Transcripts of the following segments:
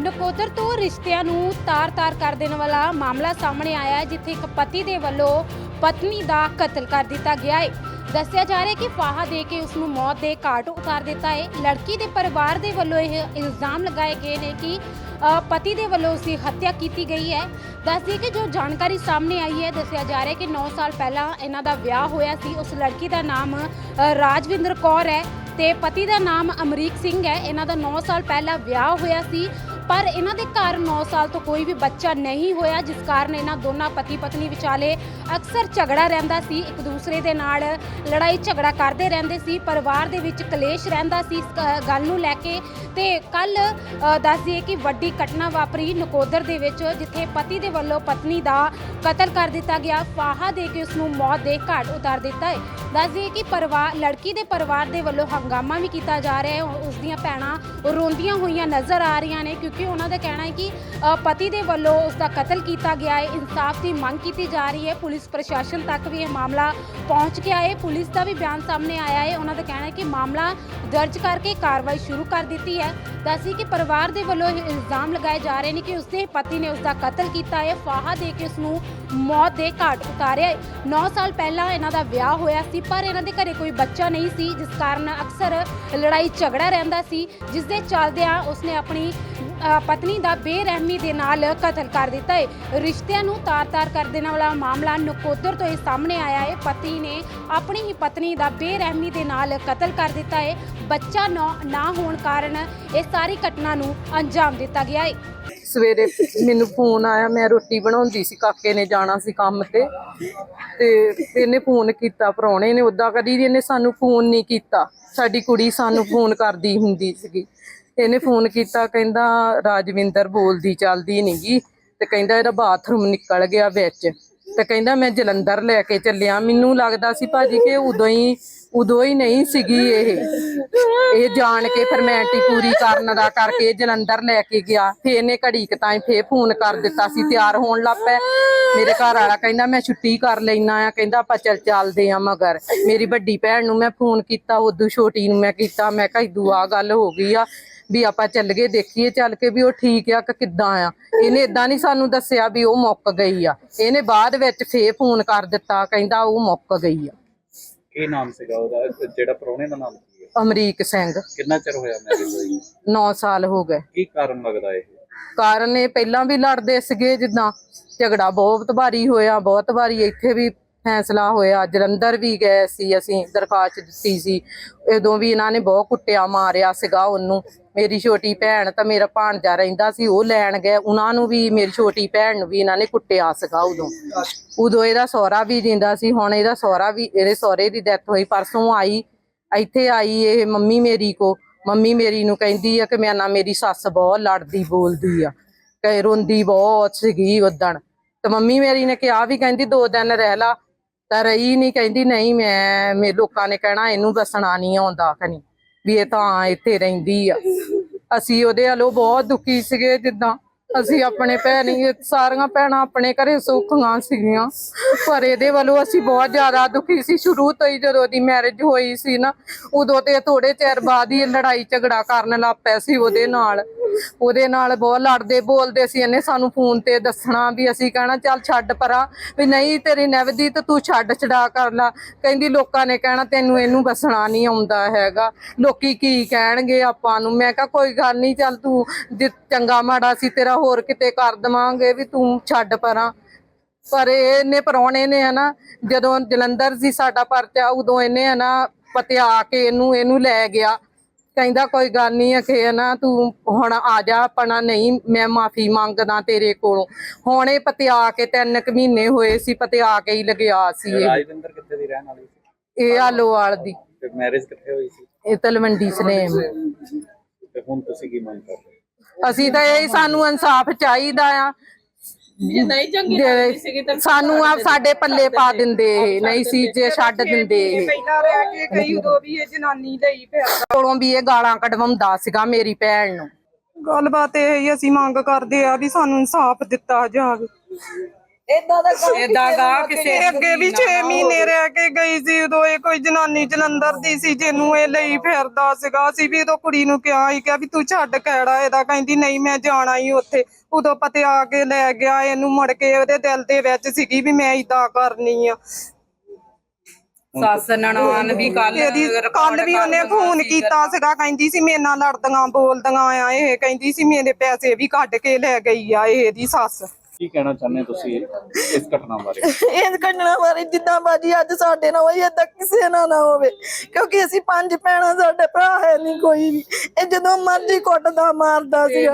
ਨਕੋਦਰ ਤੋਂ ਰਿਸ਼ਤਿਆਂ ਨੂੰ ਤਾਰ-ਤਾਰ ਕਰ ਦੇਣ ਵਾਲਾ ਮਾਮਲਾ ਸਾਹਮਣੇ ਆਇਆ ਹੈ, ਜਿੱਥੇ ਇੱਕ ਪਤੀ ਦੇ ਵੱਲੋਂ ਪਤਨੀ ਦਾ ਕਤਲ ਕਰ ਦਿੱਤਾ ਗਿਆ ਹੈ। ਦੱਸਿਆ ਜਾ ਰਿਹਾ ਹੈ ਕਿ ਫਾਹਾ ਦੇ ਕੇ ਉਸ ਨੂੰ ਮੌਤ ਦੇ ਘਾਟ ਉਤਾਰ ਦਿੱਤਾ ਹੈ। ਲੜਕੀ ਦੇ ਪਰਿਵਾਰ ਦੇ ਵੱਲੋਂ ਇਹ ਇਲਜ਼ਾਮ ਲਗਾਏ ਗਏ ਨੇ ਕਿ ਪਤੀ ਦੇ ਵੱਲੋਂ ਉਸ ਦੀ ਹੱਤਿਆ ਕੀਤੀ ਗਈ ਹੈ। ਦੱਸਦੀ ਕਿ ਜੋ ਜਾਣਕਾਰੀ ਸਾਹਮਣੇ ਆਈ ਹੈ, ਦੱਸਿਆ ਜਾ ਰਿਹਾ ਹੈ ਕਿ 9 ਸਾਲ ਪਹਿਲਾਂ ਇਹਨਾਂ ਦਾ ਵਿਆਹ ਹੋਇਆ ਸੀ। ਉਸ ਲੜਕੀ ਦਾ ਨਾਮ ਰਾਜਵਿੰਦਰ ਕੌਰ ਹੈ ਤੇ ਪਤੀ ਦਾ ਨਾਮ ਅਮਰੀਕ ਸਿੰਘ ਹੈ। ਇਹਨਾਂ ਦਾ 9 ਸਾਲ ਪਹਿਲਾਂ ਵਿਆਹ ਹੋਇਆ ਸੀ। ਪਰ ਇਹਨਾਂ ਦੇ ਘਰ 9 ਸਾਲ ਤੋਂ ਕੋਈ ਵੀ ਬੱਚਾ ਨਹੀਂ ਹੋਇਆ, ਜਿਸ ਕਾਰਨ ਇਹਨਾਂ ਦੋਨਾਂ ਪਤੀ ਪਤਨੀ ਵਿਚਾਲੇ ਅਕਸਰ ਝਗੜਾ ਰਹਿੰਦਾ ਸੀ। ਇੱਕ ਦੂਸਰੇ ਦੇ ਨਾਲ ਲੜਾਈ ਝਗੜਾ ਕਰਦੇ ਰਹਿੰਦੇ ਸੀ, ਪਰਿਵਾਰ ਦੇ ਵਿੱਚ ਕਲੇਸ਼ ਰਹਿੰਦਾ ਸੀ। ਇਸ ਗੱਲ ਨੂੰ ਲੈ ਕੇ ਤੇ ਕੱਲ ਦੱਸ ਦਈਏ ਕਿ ਵੱਡੀ ਘਟਨਾ ਵਾਪਰੀ ਨਕੋਦਰ ਦੇ ਵਿੱਚ, ਜਿੱਥੇ ਪਤੀ ਦੇ ਵੱਲੋਂ ਪਤਨੀ ਦਾ ਕਤਲ ਕਰ ਦਿੱਤਾ ਗਿਆ। ਫਾਹਾ ਦੇ ਕੇ ਉਸ ਨੂੰ ਮੌਤ ਦੇ ਘਾਟ ਉਤਾਰ ਦਿੱਤਾ ਹੈ। ਦੱਸ ਦਈਏ ਕਿ ਪਰਿਵਾਰ ਲੜਕੀ ਦੇ ਪਰਿਵਾਰ ਦੇ ਵੱਲੋਂ ਹੰਗਾਮਾ ਵੀ ਕੀਤਾ ਜਾ ਰਿਹਾ ਹੈ। ਉਸ ਦੀਆਂ ਭੈਣਾਂ ਰੋਂਦੀਆਂ ਹੋਈਆਂ ਨਜ਼ਰ ਆ ਰਹੀਆਂ ਨੇ, ਕਿਉਂਕਿ ਉਹਨਾਂ ਦਾ ਕਹਿਣਾ ਹੈ ਕਿ ਪਤੀ ਦੇ ਵੱਲੋਂ ਉਸ ਦਾ ਕਤਲ ਕੀਤਾ ਗਿਆ ਹੈ, ਇਨਸਾਫ ਦੀ ਮੰਗ ਕੀਤੀ ਜਾ ਰਹੀ ਹੈ, ਪੁਲਿਸ ਪ੍ਰਸ਼ਾਸਨ ਤੱਕ ਵੀ ਇਹ ਮਾਮਲਾ ਪਹੁੰਚ ਗਿਆ ਹੈ, ਪੁਲਿਸ ਦਾ ਵੀ ਬਿਆਨ ਸਾਹਮਣੇ ਆਇਆ ਹੈ, ਉਹਨਾਂ ਦਾ ਕਹਿਣਾ ਹੈ ਕਿ ਮਾਮਲਾ ਦਰਜ ਕਰਕੇ ਕਾਰਵਾਈ ਸ਼ੁਰੂ ਕਰ ਦਿੱਤੀ ਹੈ। ਦੱਸੀ ਕਿ ਪਰਿਵਾਰ ਦੇ ਵੱਲੋਂ ਇਹ ਇਲਜ਼ਾਮ ਲਗਾਏ ਜਾ ਰਹੇ ਨੇ ਕਿ ਉਸਦੇ ਪਤੀ ਨੇ ਉਸ ਦਾ ਕਤਲ ਕੀਤਾ ਹੈ, ਫਾਹਾ ਦੇ ਕੇ ਉਸ ਨੂੰ ਮੌਤ ਦੇ ਘਾਟ ਉਤਾਰਿਆ ਹੈ। 9 ਸਾਲ ਪਹਿਲਾਂ ਇਹਨਾਂ ਦਾ ਵਿਆਹ ਹੋਇਆ ਸੀ, ਪਰ ਇਹਨਾਂ ਦੇ ਘਰੇ ਕੋਈ ਬੱਚਾ ਨਹੀਂ ਸੀ, ਜਿਸ ਕਾਰਨ ਅਕਸਰ ਲੜਾਈ ਝਗੜਾ ਰਹਿੰਦਾ ਸੀ, ਜਿਸ ਦੇ ਚੱਲਦਿਆਂ ਉਸਨੇ ਆਪਣੀ ਪਤਨੀ ਦਾ ਬੇਰਹਿਮੀ ਦੇ ਨਾਲ ਕਤਲ ਕਰ ਦਿੱਤਾ ਹੈ। ਰਿਸ਼ਤਿਆਂ ਨੂੰ ਤਾਰ-ਤਾਰ ਕਰ ਦੇਣ ਵਾਲਾ ਮਾਮਲਾ ਨਕੋਦਰ ਤੋਂ ਇਹ ਸਾਹਮਣੇ ਆਇਆ ਹੈ। ਪਤੀ ਨੇ ਆਪਣੀ ਹੀ ਪਤਨੀ ਦਾ ਬੇਰਹਿਮੀ ਦੇ ਨਾਲ ਕਤਲ ਕਰ ਦਿੱਤਾ ਹੈ। ਬੱਚਾ ਨਾ ਹੋਣ ਕਾਰਨ ਇਹ ਸਾਰੀ ਘਟਨਾ ਨੂੰ ਅੰਜਾਮ ਦਿੱਤਾ ਗਿਆ ਹੈ। ਸਵੇਰੇ ਮੈਨੂੰ ਫੋਨ ਆਇਆ, ਮੈਂ ਰੋਟੀ ਬਣਾਉਂਦੀ ਸੀ, ਕਾਕੇ ਨੇ ਜਾਣਾ ਸੀ ਕੰਮ ਤੇ। ਤੇ ਇਹਨੇ ਫੋਨ ਕੀਤਾ ਪ੍ਰਾਹੁਣੇ ਨੇ ਉਦਾਂ ਕਦੀ ਵੀ ਇਹਨੇ ਸਾਨੂੰ ਫੋਨ ਨਹੀਂ ਕੀਤਾ। ਸਾਡੀ ਕੁੜੀ ਸਾਨੂੰ ਫੋਨ ਕਰਦੀ ਹੁੰਦੀ ਸੀਗੀ। ਇਹਨੇ ਫੋਨ ਕੀਤਾ, ਕਹਿੰਦਾ ਰਾਜਵਿੰਦਰ ਬੋਲਦੀ ਚੱਲਦੀ ਨਹੀਂਗੀ ਤੇ ਕਹਿੰਦਾ ਇਹਦਾ ਬਾਥਰੂਮ ਨਿਕਲ ਗਿਆ ਵਿੱਚ। ਤੇ ਕਹਿੰਦਾ ਮੈਂ ਜਲੰਧਰ ਲੈ ਕੇ ਚੱਲਿਆ, ਮੈਨੂੰ ਲੱਗਦਾ ਸੀ ਭਾਜੀ ਕਿ ਉਦੋਂ ਹੀ ਉਦੋਂ ਹੀ ਨਹੀਂ ਸੀਗੀ ਇਹ। ਇਹ ਜਾਣ ਕੇ ਫਰਮੈਲਿਟੀ ਪੂਰੀ ਕਰਨ ਦਾ ਕਰਕੇ ਜਲੰਧਰ ਲੈ ਕੇ ਗਿਆ। ਫੇਰ ਇਹਨੇ ਘੜੀ ਕੁ ਤਾਈਂ ਫੇਰ ਫੋਨ ਕਰ ਦਿੱਤਾ ਸੀ, ਤਿਆਰ ਹੋਣ ਲੱਗ ਪਏ। ਮੇਰੇ ਘਰ ਵਾਲਾ ਕਹਿੰਦਾ, ਮੈਂ ਛੁੱਟੀ ਕਰ ਲੈਣਾ ਆ। ਕਹਿੰਦਾ, ਆਪਾਂ ਚੱਲ ਚੱਲਦੇ ਆ ਮਗਰ। ਮੇਰੀ ਵੱਡੀ ਭੈਣ ਨੂੰ ਮੈਂ ਫੋਨ ਕੀਤਾ, ਉਦੋਂ ਛੋਟੀ ਨੂੰ ਮੈਂ ਕੀਤਾ, ਮੈਂ ਕਿਹਾ ਇਦੂ ਆ ਗੱਲ ਹੋ ਗਈ ਆ। ਵੀ ਆਪਾਂ ਚੱਲ ਗਏ ਦੇਖੀਏ ਚੱਲ ਕੇ ਵੀ ਉਹ ਠੀਕ ਆ ਕਿ ਕਿੱਦਾਂ ਆ। ਇਹਨੇ ਇਦਾਂ ਨਹੀਂ ਸਾਨੂੰ ਦੱਸਿਆ ਵੀ ਉਹ ਮੁੱਕ ਗਈ ਆ। ਇਹਨੇ ਬਾਅਦ ਵਿੱਚ ਫੇਰ ਫੋਨ ਕਰ ਦਿੱਤਾ ਕਹਿੰਦਾ ਉਹ ਮੁੱਕ ਗਈ ਆ। ਕੀ ਨਾਮ ਸੀਗਾ ਉਹਦਾ? ਜਿਹੜਾ ਪ੍ਰਾਹੁਣੇ ਦਾ ਨਾਮ ਕੀ ਹੈ ਅਮਰੀਕ ਸਿੰਘ। ਕਿੰਨਾ ਚਿਰ ਹੋਇਆ ਮੈਰਿਜ ਹੋਈ 9 ਸਾਲ ਹੋ ਗਏ। ਕੀ ਕਾਰਨ ਲੱਗਦਾ ਇਹ? ਕਾਰਨ ਇਹ ਪਹਿਲਾਂ ਵੀ ਲੜਦੇ ਸੀਗੇ ਜਿੱਦਾਂ ਝਗੜਾ ਬਹੁਤ ਵਾਰੀ ਹੋਇਆ ਬਹੁਤ ਵਾਰੀ ਇੱਥੇ ਵੀ ਫੈਸਲਾ ਹੋਇਆ ਜਲੰਧਰ ਵੀ ਗਏ ਸੀ ਅਸੀਂ ਦਰਖਾਸਤ ਦਿੱਤੀ ਸੀ। ਉਦੋਂ ਵੀ ਇਹਨਾਂ ਨੇ ਬਹੁਤ ਕੁੱਟਿਆ ਮਾਰਿਆ ਸੀਗਾ ਉਹਨੂੰ। ਮੇਰੀ ਛੋਟੀ ਭੈਣ ਤਾਂ ਮੇਰਾ ਭਾਣਜਾ ਰਹਿੰਦਾ ਸੀ, ਉਹ ਲੈਣ ਗਏ। ਉਹਨਾਂ ਨੂੰ ਵੀ ਮੇਰੀ ਛੋਟੀ ਭੈਣ ਨੂੰ ਵੀ ਇਹਨਾਂ ਨੇ ਕੁੱਟਿਆ ਸੀਗਾ ਉਦੋਂ। ਉਦੋਂ ਇਹਦਾ ਸਹੁਰਾ ਵੀ ਜਿੰਦਾ ਸੀ, ਹੁਣ ਇਹਦਾ ਸਹੁਰਾ ਵੀ, ਇਹਦੇ ਸਹੁਰੇ ਦੀ ਡੈਥ ਹੋਈ, ਪਰਸੋਂ ਆਈ, ਇੱਥੇ ਆਈ ਇਹ ਮੰਮੀ ਮੇਰੀ ਕੋ ਮੰਮੀ ਮੇਰੀ ਨੂੰ ਕਹਿੰਦੀ ਆ ਕਿ ਮੈਂ ਨਾ ਮੇਰੀ ਸੱਸ ਬਹੁਤ ਲੜਦੀ ਬੋਲਦੀ ਆ ਕਹੇ ਰੋਂਦੀ ਬਹੁਤ ਸੀਗੀ ਉਦਣ ਤੇ ਮੰਮੀ ਮੇਰੀ ਨੇ ਕਿਹਾ ਵੀ ਕਹਿੰਦੀ ਦੋ ਦਿਨ ਰਹਿ ਲਾ। ਤਾਂ ਰਹੀ ਨਹੀਂ ਕਹਿੰਦੀ ਨਹੀਂ ਮੈਂ, ਮੇ ਲੋਕਾਂ ਨੇ ਕਹਿਣਾ ਇਹਨੂੰ ਦੱਸਣਾ ਨਹੀਂ ਆਉਂਦਾ ਕਨੀ ਵੀ ਇਹ ਤਾਂ ਇੱਥੇ ਰਹਿੰਦੀ ਆ। ਅਸੀਂ ਉਹਦੇ ਵੱਲੋਂ ਬਹੁਤ ਦੁਖੀ ਸੀਗੇ ਜਿੱਦਾਂ ਅਸੀਂ ਆਪਣੇ ਭੈਣ ਹੀ, ਸਾਰੀਆਂ ਭੈਣਾਂ ਆਪਣੇ ਘਰੇ ਸੁੱਖੀਆਂ ਸੀਗੀਆਂ। ਪਰ ਇਹਦੇ ਵੱਲੋਂ ਅਸੀਂ ਬਹੁਤ ਜ਼ਿਆਦਾ ਦੁਖੀ ਸੀ। ਸ਼ੁਰੂ ਤੋਂ ਹੀ ਜਦੋਂ ਦੀ ਮੈਰਿਜ ਹੋਈ ਸੀ ਨਾ, ਉਦੋਂ ਤੇ ਥੋੜੇ ਚਿਰ ਬਾਅਦ ਹੀ ਲੜਾਈ ਝਗੜਾ ਕਰਨ ਲੱਗ ਪਏ ਸੀ ਉਹਦੇ ਨਾਲ। ਉਹਦੇ ਨਾਲ ਬਹੁਤ ਲੜਦੇ ਬੋਲਦੇ ਸੀ, ਇਹਨੇ ਸਾਨੂੰ ਫੋਨ ਤੇ ਦੱਸਣਾ ਵੀ ਅਸੀਂ ਕਹਿਣਾ, ਚੱਲ ਛੱਡ ਪਰਾਂ, ਵੀ ਨਹੀਂ ਤੇਰੀ ਨਵਦੀ ਤੂੰ ਛੱਡ ਛਡਾ ਕਰ ਲਾ। ਕਹਿੰਦੀ ਲੋਕਾਂ ਨੇ ਕਹਿਣਾ, ਤੈਨੂੰ ਇਹਨੂੰ ਬਸਣਾ ਨਹੀਂ ਆਉਂਦਾ ਹੈਗਾ। ਲੋਕੀ ਕੀ ਕਹਿਣਗੇ ਆਪਾਂ ਨੂੰ? ਮੈਂ ਕਿਹਾ, ਕੋਈ ਗੱਲ ਨਹੀਂ, ਚੱਲ ਤੂੰ ਚੰਗਾ ਮਾੜਾ ਸੀ, ਤੇਰਾ ਹੋਰ ਕਿਤੇ ਕਰ ਦਵਾਂਗੇ ਵੀ ਤੂੰ ਛੱਡ ਪਰਾਂ। ਪਰ ਇਹਨੇ ਪਰੌਣੇ ਨੇ ਹਨਾ, ਜਦੋਂ ਜਲੰਧਰ ਸੀ ਸਾਡਾ ਪਰਚਾ, ਉਦੋਂ ਇਹਨੇ ਹਨਾ ਪਤਿਆ ਕੇ ਇਹਨੂੰ ਇਹਨੂੰ ਲੈ ਗਿਆ। ਕਹਿੰਦਾ ਕੋਈ ਗੱਲ ਨਹੀਂ ਕਿ ਨਾ ਤੂੰ ਹੁਣ ਆ ਜਾ ਆਪਣਾ ਨਹੀਂ ਮੈਂ ਮਾਫੀ ਮੰਗਦਾ ਤੇਰੇ ਕੋਲੋਂ। ਹੁਣ ਇਹ ਪਤਿਆ ਕੇ ਤਿੰਨ ਕੁ ਮਹੀਨੇ ਹੋਏ ਸੀ ਪਤਿਆ ਕੇ ਹੀ ਲਗਿਆ ਸੀ ਇਹ। ਰਾਜਵਿੰਦਰ ਕਿੱਥੇ ਦੀ ਰਹਿਣ ਵਾਲੀ ਸੀ? ਇਹ ਆਲੋਵਾਲ ਦੀ। ਤੇ ਮੈਰਿਜ ਕਿੱਥੇ ਹੋਈ ਸੀ? ਇਹ ਤਲਵੰਡੀ ਸਲੇਮ। ਤੇ ਹੁਣ ਤੁਸੀਂ ਕੀ ਮੰਗ ਕਰਦੇ? ਅਸੀਂ ਤਾਂ ਇਹ ਸਾਨੂੰ ਇਨਸਾਫ ਚਾਹੀਦਾ ਆ। ਜੇ ਨਹੀਂ ਚੰਗੀ ਲੱਗਦੀ ਸੀਗੀ ਤਾਂ ਸਾਨੂੰ ਆ ਸਾਡੇ ਪੱਲੇ ਪਾ ਦਿੰਦੇ। ਇਹ ਨਹੀਂ ਸੀ ਜੇ ਛੱਡ ਦਿੰਦੇ ਇਹ ਪਹਿਲਾਂ ਰਹਿ ਕੇ ਕਈ ਉਦੋਂ ਵੀ ਇਹ ਜਨਾਨੀ ਲਈ ਕੋਲੋਂ ਵੀ ਇਹ ਗਾਲਾਂ ਕਢਵਾਉਂਦਾ ਸੀਗਾ ਮੇਰੀ ਭੈਣ ਨੂੰ। ਗੱਲਬਾਤ ਇਹ ਹੀ ਅਸੀਂ ਮੰਗ ਕਰਦੇ ਆ ਵੀ ਸਾਨੂੰ ਇਨਸਾਫ ਦਿੱਤਾ ਜਾਵੇ। ਏਦਾਂ ਦਾ ਕੰਮ ਏਦਾਂ ਗਾ ਕਿਸੇ ਇਹ ਅੱਗੇ ਵੀ 6 ਮਹੀਨੇ ਰਹਿ ਕੇ ਗਈ ਸੀ ਉਦੋਂ ਇਹ ਕੋਈ ਜਨਾਨੀ ਜਲੰਧਰ ਦੀ ਸੀ ਜਿਹਨੂੰ ਇਹ ਲਈ ਫਿਰਦਾ ਸੀਗਾ। ਅਸੀਂ ਵੀ ਉਦੋਂ ਕੁੜੀ ਨੂੰ ਕਿਹਾ ਸੀ ਕਿ ਵੀ ਤੂੰ ਛੱਡ ਕਿਹੜਾ ਇਹਦਾ ਕਹਿੰਦੀ ਨਹੀਂ ਮੈਂ ਜਾਣਾ ਹੀ ਉੱਥੇ। ਉਦੋਂ ਪਤੇ ਆ ਕੇ ਲੈ ਗਿਆ ਇਹਨੂੰ ਮੁੜ ਕੇ ਉਹਦੇ ਦਿਲ ਦੇ ਵਿੱਚ ਸੀਗੀ ਵੀ ਮੈਂ ਇਦਾਂ ਕਰਨੀ ਆ। ਸੱਸ ਨਨਾਣ ਵੀ ਕੱਲ ਕੱਲ ਵੀ ਉਹਨੇ ਫੋਨ ਕੀਤਾ ਸੀਗਾ ਕਹਿੰਦੀ ਸੀ ਮੇਰੇ ਨਾਲ ਲੜਦੀਆਂ ਬੋਲਦੀਆਂ ਆ ਇਹ ਕਹਿੰਦੀ ਸੀ ਮੇਰੇ ਪੈਸੇ ਵੀ ਕੱਢ ਕੇ ਲੈ ਗਈ ਆ ਇਹ ਇਹਦੀ ਸੱਸ। ਕੀ ਕਹਿਣਾ ਚਾਹੁੰਦੇ ਤੁਸੀਂ ਇਸ ਘਟਨਾ ਬਾਰੇ? ਇਹ ਘਟਨਾ ਬਾਰੇ ਜਿੱਦਾਂ ਬਾਜੀ ਅੱਜ ਸਾਡੇ ਨਾਲ ਹੋਈ ਏਦਾਂ ਕਿਸੇ ਨਾਲ ਨਾ ਹੋਵੇ ਕਿਉਂਕਿ ਅਸੀਂ ਪੰਜ ਭੈਣਾਂ ਸਾਡੇ ਭਰਾ ਹੈ ਨਹੀਂ ਕੋਈ ਵੀ। ਇਹ ਜਦੋਂ ਮਰਜ਼ੀ ਕੁੱਟਦਾ ਮਾਰਦਾ ਸੀ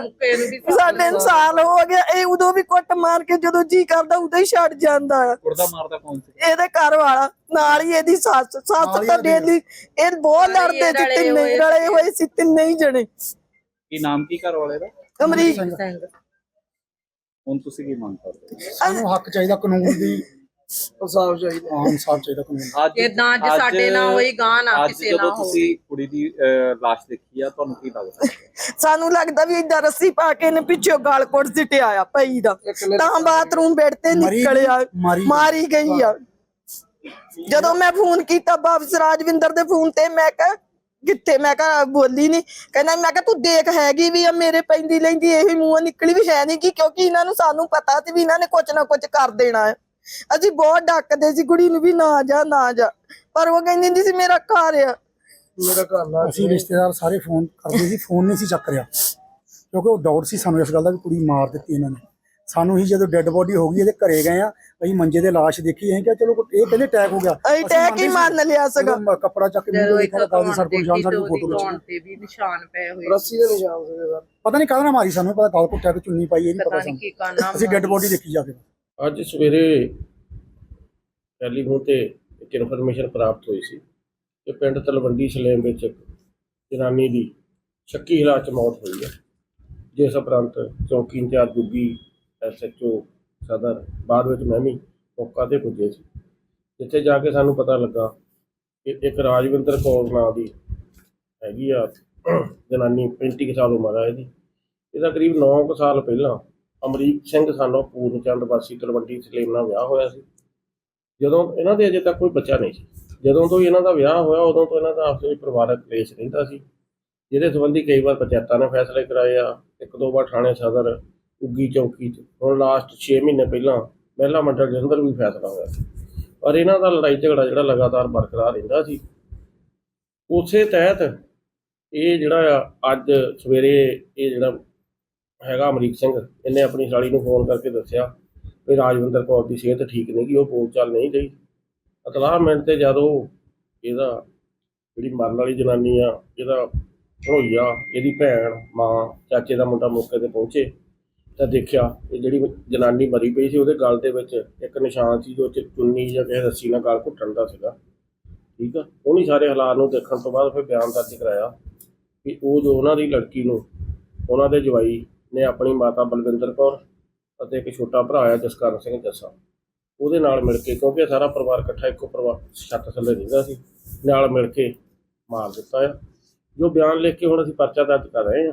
ਸਾਡੇ ਨੂੰ ਸਾਲ ਹੋ ਗਿਆ ਇਹ ਉਦੋਂ ਵੀ ਕੁੱਟ ਮਾਰ ਕੇ ਜਦੋਂ ਜੀ ਕਰਦਾ ਉਦੋਂ ਹੀ ਛੱਡ ਜਾਂਦਾ। ਆ ਕੁੜਦਾ ਮਾਰਦਾ ਕੌਣ ਸੀ? ਇਹਦੇ ਘਰ ਵਾਲਾ ਨਾਲ ਹੀ ਇਹਦੀ ਸੱਸ। ਸੱਸ ਤਾਂ ਡੇਲੀ ਇਹ ਬਹੁਤ ਲੜਦੇ ਸੀ ਤਿੰਨੇ ਰਲੇ ਹੋਏ ਸੀ ਤਿੰਨੇ ਹੀ ਜਣੇ। ਕੀ ਨਾਮ ਕੀ ਘਰ ਵਾਲੇ ਦਾ? ਅਮਰੀਕ। ਹੁਣ ਤੁਸੀਂ ਕੀ ਮੰਗ ਕਰਦੇ ਹੋ? ਸਾਨੂੰ ਹੱਕ ਚਾਹੀਦਾ ਕਾਨੂੰਨ ਦੀ ਇਨਸਾਫ ਚਾਹੀਦਾ ਹਾਂ ਇਨਸਾਫ ਚਾਹੀਦਾ ਕਾਨੂੰਨ ਅੱਜ ਏਦਾਂ ਅੱਜ ਸਾਡੇ ਨਾਲ ਹੋਈ, ਗਾਂਹ ਨਾ ਅੱਜ ਕਿਸੇ ਜਦੋਂ ਨਾਲ ਹੋਵੇ। ਤੁਸੀਂ ਕੁੜੀ ਦੀ ਅਹ, ਲਾਸ਼ ਦੇਖੀ ਆ ਤੁਹਾਨੂੰ ਕੀ ਲੱਗਦਾ? ਸਾਨੂੰ ਲੱਗਦਾ ਵੀ ਇਦਾਂ ਰੱਸੀ ਪਾ ਕੇ ਨੇ ਪਿੱਛੋਂ ਗਾਲ ਕੋਟ ਸਿੱਟਿਆ ਆ ਪਈ ਦਾ। ਤਾਂ ਬਾਥਰੂਮ ਬੈੱਡ ਤੇ ਮਰੀ- ਨਿਕਲਿਆ ਮਾਰੀ- ਮਾਰੀ ਗਈ ਆ। ਜਦੋਂ ਮੈਂ ਫੋਨ ਕੀਤਾ ਵਾਪਸ ਰਾਜਵਿੰਦਰ ਦੇ ਫੋਨ ਤੇ ਮੈਂ ਕਿਹਾ ਕਿੱਥੇ ਮੈਂ ਕਿਹਾ ਬੋਲੀ ਨਹੀਂ ਕਹਿੰਦਾ ਮੈਂ ਕਿਹਾ ਤੂੰ ਦੇਖ ਹੈਗੀ ਵੀ ਆ ਮੇਰੇ ਪੈਂਦੀ ਲੈਂਦੀ ਇਹੀ ਮੂੰਹੋਂ ਨਿਕਲੀ ਵੀ ਹੈ ਨਹੀਂ ਕਿ ਕਿਉਂਕਿ ਇਹਨਾਂ ਨੂੰ ਸਾਨੂੰ ਪਤਾ ਸੀ ਵੀ ਇਹਨਾਂ ਨੇ ਕੁਝ ਨਾ ਕੁਝ ਕਰ ਦੇਣਾ ਹੈ। ਅਸੀਂ ਬਹੁਤ ਡੱਕਦੇ ਸੀ ਕੁੜੀ ਨੂੰ ਵੀ ਨਾ ਜਾ ਨਾ ਜਾ। ਪਰ ਉਹ ਕਹਿੰਦੀ ਹੁੰਦੀ ਸੀ ਮੇਰਾ ਘਰ ਆ। ਮੇਰਾ ਘਰ ਲਾ ਅਸੀਂ ਰਿਸ਼ਤੇਦਾਰ ਸਾਰੇ ਫੋਨ ਕਰਦੇ ਸੀ ਫੋਨ ਨਹੀਂ ਸੀ ਚੱਕ ਰਿਹਾ। ਕਿਉਂਕਿ ਉਹ ਡਾਊਟ ਸੀ ਸਾਨੂੰ ਇਸ ਗੱਲ ਦਾ ਵੀ ਕੁੜੀ ਮਾਰ ਦਿੱਤੀ ਇਹਨਾਂ ਨੇ। ਸਾਨੂੰ ਹੀ ਜਦੋਂ ਡੈੱਡ ਬੋਡੀ ਹੋ ਗਈ ਇਹਦੇ ਘਰੇ ਗਏ ਆ ਅਸੀਂ ਮੰਜੇ ਤੇ ਲਾਸ਼ ਦੇਖੀ ਅਸੀਂ ਕਿਹਾ ਚਲੋ ਇਹ ਕਹਿੰਦੇ ਅਟੈਕ ਹੋ ਗਿਆ। ਅਸੀਂ attack ਹੀ ਮੰਨ ਲਿਆ ਸੀਗਾ। ਕੱਪੜਾ ਚੱਕ ਕੇ ਦੇਖਿਆ ਤਾਂ ਗੱਲ ਸਰ ਕੋਲ ਜਾਨ ਸਾਡੀ ਫੋਟੋ ਵਿੱਚ। ਤੇ ਵੀ ਨਿਸ਼ਾਨ ਪਏ ਹੋਏ। ਰੱਸੀ ਦੇ ਨਿਸ਼ਾਨ ਸੀਗੇ ਸਰ। ਪਤਾ ਨਹੀਂ ਕਾਹਦੇ ਨਾਲ ਮਾਰੀ ਸਾਨੂੰ ਪਤਾ ਗਲ ਘੁੱਟਿਆ ਕਿ ਚੁੰਨੀ ਪਾਈ ਇਹ ਨਹੀਂ ਪਤਾ ਸਾਨੂੰ। ਅਸੀਂ ਡੈੱਡ ਬੋਡੀ ਦੇਖੀ ਜਾ ਕੇ। ਅੱਜ ਸਵੇਰੇ ਟੈਲੀਫੋਨ ਤੇ ਇੱਕ ਇਨਫੋਰਮੇਸ਼ਨ ਪ੍ਰਾਪਤ ਹੋਈ ਸੀ ਕਿ ਪਿੰਡ ਤਲਵੰਡੀ ਸਲੇਮ ਵਿੱਚ ਇੱਕ ਜਨਾਨੀ ਦੀ ਸ਼ੱਕੀ ਹਾਲਾਤ 'ਚ ਮੌਤ ਹੋਈ ਹੈ। ਜਿਸ ਉਪਰੰਤ ਚੌਕੀ ਇੰਚਾਰਜ ਗੁੱਗੀ ਐਸਐਚਓ ਸਦਰ, ਬਾਅਦ ਵਿੱਚ ਮੈਂ ਵੀ ਮੌਕਾ ਤੇ ਪੁੱਜੇ ਸੀ। ਜਿੱਥੇ ਜਾ ਕੇ ਸਾਨੂੰ ਪਤਾ ਲੱਗਾ ਕਿ ਇੱਕ ਰਾਜਵਿੰਦਰ ਕੌਰ ਨਾਂ ਦੀ ਹੈਗੀ ਆ, ਜਨਾਨੀ 35 ਕੁ ਸਾਲ ਉਮਰ ਆ ਇਹਦੀ। ਇਹਦਾ ਕਰੀਬ 9 ਕੁ ਸਾਲ ਪਹਿਲਾਂ ਅਮਰੀਕ ਸਿੰਘ ਸਾਨੂੰ ਪੂਰਨ ਚੰਦ ਵਾਸੀ ਤਲਵੰਡੀ ਸਲੇਮ ਨਾਲ ਵਿਆਹ ਹੋਇਆ ਸੀ। ਜਦੋਂ ਇਹਨਾਂ ਦੇ ਅਜੇ ਤੱਕ ਕੋਈ ਬੱਚਾ ਨਹੀਂ ਸੀ। ਜਦੋਂ ਤੋਂ ਇਹਨਾਂ ਦਾ ਵਿਆਹ ਹੋਇਆ, ਉਦੋਂ ਤੋਂ ਇਹਨਾਂ ਦਾ ਆਪਸ ਵਿੱਚ ਪਰਿਵਾਰਕ ਕਲੇਸ਼ ਰਹਿੰਦਾ ਸੀ। ਜਿਹਦੇ ਸੰਬੰਧੀ ਕਈ ਵਾਰ ਪੰਚਾਇਤਾਂ ਨੇ ਫੈਸਲੇ ਕਰਾਏ ਆ। ਇੱਕ ਦੋ ਵਾਰ ਥਾਣੇ ਸਦਰ ਉੱਗੀ ਚੌਕੀ 'ਚ ਹੁਣ ਲਾਸਟ 6 ਮਹੀਨੇ ਪਹਿਲਾਂ ਮਹਿਲਾ ਮੰਡਲ ਜਲੰਧਰ ਵੀ ਫੈਸਲਾ ਹੋਇਆ ਸੀ। ਪਰ ਇਹਨਾਂ ਦਾ ਲੜਾਈ ਝਗੜਾ ਜਿਹੜਾ ਲਗਾਤਾਰ ਬਰਕਰਾਰ ਰਹਿੰਦਾ ਸੀ। ਉਸੇ ਤਹਿਤ ਇਹ ਜਿਹੜਾ ਆ, ਅੱਜ ਸਵੇਰੇ ਇਹ ਜਿਹੜਾ ਹੈਗਾ ਅਮਰੀਕ ਸਿੰਘ, ਇਹਨੇ ਆਪਣੀ ਸਾਲੀ ਨੂੰ ਫੋਨ ਕਰਕੇ ਦੱਸਿਆ ਵੀ ਰਾਜਵਿੰਦਰ ਕੌਰ ਦੀ ਸਿਹਤ ਠੀਕ ਨਹੀਂ ਗੀ, ਉਹ ਬੋਲ ਚਾਲ ਨਹੀਂ ਰਹੀ। ਅਤਲਾਹ ਮਿੰਟ ਤੇ ਜਦੋਂ ਇਹਦਾ ਜਿਹੜੀ ਮਰਨ ਵਾਲੀ ਜਨਾਨੀ ਆ, ਇਹਦਾ ਭਣੋਈਆ ਇਹਦੀ ਭੈਣ, ਮਾਂ, ਚਾਚੇ ਦਾ ਮੁੰਡਾ ਮੌਕੇ ਤੇ ਪਹੁੰਚੇ। ਤਾਂ ਦੇਖਿਆ, ਇਹ ਜਿਹੜੀ ਜਨਾਨੀ ਮਰੀ ਪਈ ਸੀ ਉਹਦੇ ਗਲ ਦੇ ਵਿੱਚ ਇੱਕ ਨਿਸ਼ਾਨ ਸੀ ਜੋ ਚ ਚੁੰਨੀ ਜਾਂ ਕਿਸੇ ਰੱਸੀ ਨਾਲ ਗਲ ਘੁੱਟਣ ਦਾ ਸੀਗਾ। ਠੀਕ ਆ? ਉਹਨੀ ਸਾਰੇ ਹਾਲਾਤ ਨੂੰ ਦੇਖਣ ਤੋਂ ਬਾਅਦ ਫਿਰ ਬਿਆਨ ਦਰਜ ਕਰਾਇਆ ਕਿ ਉਹ ਜੋ ਉਹਨਾਂ ਦੀ ਲੜਕੀ ਨੂੰ, ਉਹਨਾਂ ਦੇ ਜਵਾਈ ਨੇ ਆਪਣੀ ਮਾਤਾ ਬਲਵਿੰਦਰ ਕੌਰ ਅਤੇ ਇੱਕ ਛੋਟਾ ਭਰਾ ਆ ਜਸਕਰਨ ਸਿੰਘ ਜੱਸਾ। ਉਹਦੇ ਨਾਲ ਮਿਲ ਕੇ, ਕਿਉਂਕਿ ਇਹ ਸਾਰਾ ਪਰਿਵਾਰ ਇਕੱਠਾ ਇੱਕੋ ਪਰਿਵਾਰ ਛੱਤ ਥੱਲੇ ਰਹਿੰਦਾ ਸੀ, ਨਾਲ ਮਿਲ ਕੇ ਮਾਰ ਦਿੱਤਾ ਆ। ਜੋ ਬਿਆਨ ਲਿਖ ਕੇ ਹੁਣ ਅਸੀਂ ਪਰਚਾ ਦਰਜ ਕਰ ਰਹੇ ਹਾਂ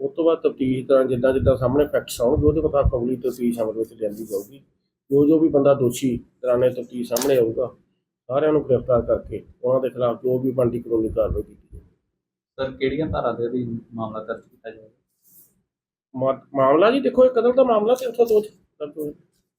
ਉਸ ਤੋਂ ਬਾਅਦ ਤਫਤੀਸ਼ ਦਾ ਜਿੱਦਾਂ ਜਿੱਦਾਂ ਸਾਹਮਣੇ ਫੈਕਟਸ ਆਉਣਗੇ ਉਹਦੇ ਮੁਤਾਬਕ ਅਗਲੀ ਤਫਤੀਸ਼ ਅਮਲ ਵਿੱਚ ਲਿਆਂਦੀ ਜਾਊਗੀ ਜੋ ਜੋ ਵੀ ਬੰਦਾ ਦੋਸ਼ੀ ਦੌਰਾਨੇ ਤਫਤੀਸ਼ ਸਾਹਮਣੇ ਆਊਗਾ ਸਾਰਿਆਂ ਨੂੰ ਗ੍ਰਿਫਤਾਰ ਕਰਕੇ ਉਹਨਾਂ ਦੇ ਖਿਲਾਫ ਜੋ ਵੀ ਬਣਦੀ ਕਾਨੂੰਨੀ ਕਾਰਵਾਈ ਕੀਤੀ ਜਾਊਗੀ। ਸਰ ਕਿਹੜੀਆਂ ਧਾਰਾ ਦੇ ਅਧੀਨ ਮਾਮਲਾ ਦਰਜ ਕੀਤਾ ਜਾਵੇ ਮਾ- ਮਾਮਲਾ ਜੀ ਦੇਖੋ ਇਹ ਕਤਲ ਦਾ ਮਾਮਲਾ 302 ਚ ਦਰਜ ਹੋਇਆ